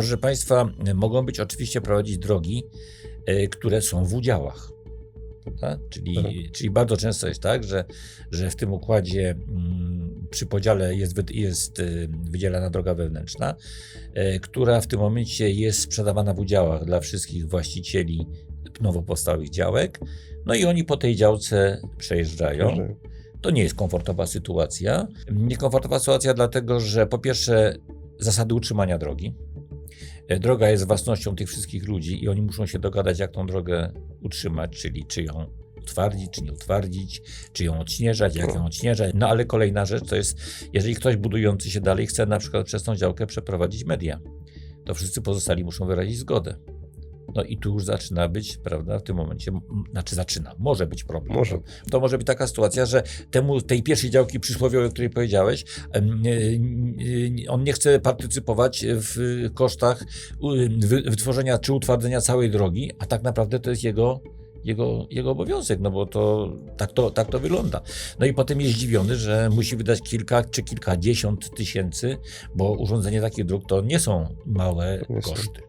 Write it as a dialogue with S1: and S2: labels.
S1: Proszę Państwa, mogą być oczywiście prowadzić drogi, e, które są w udziałach. Prawda? Czyli,
S2: Mhm.
S1: czyli bardzo często jest tak, że, że w tym układzie mm, przy podziale jest, jest y, wydzielana droga wewnętrzna, e, która w tym momencie jest sprzedawana w udziałach dla wszystkich właścicieli nowo powstałych działek. No i oni po tej działce przejeżdżają. To nie jest komfortowa sytuacja. Niekomfortowa sytuacja dlatego, że po pierwsze zasady utrzymania drogi. E, Droga jest własnością tych wszystkich ludzi i oni muszą się dogadać, jak tą drogę utrzymać, czyli czy ją utwardzić, czy nie utwardzić, czy ją odśnieżać, jak ją odśnieżać. No ale kolejna rzecz to jest, jeżeli ktoś budujący się dalej chce na przykład przez tą działkę przeprowadzić media, to wszyscy pozostali muszą wyrazić zgodę. No i tu już zaczyna być, prawda, w tym momencie, znaczy zaczyna, może być problem.
S2: Może.
S1: To może być taka sytuacja, że temu, tej pierwszej działki przysłowiowej, o której powiedziałeś, on nie chce partycypować w kosztach wytworzenia czy utwardzenia całej drogi, a tak naprawdę to jest jego, jego, jego obowiązek, no bo to tak, to tak to wygląda. No i potem jest zdziwiony, że musi wydać kilka czy kilkadziesiąt tysięcy, bo urządzenie takich dróg to nie są małe koszty.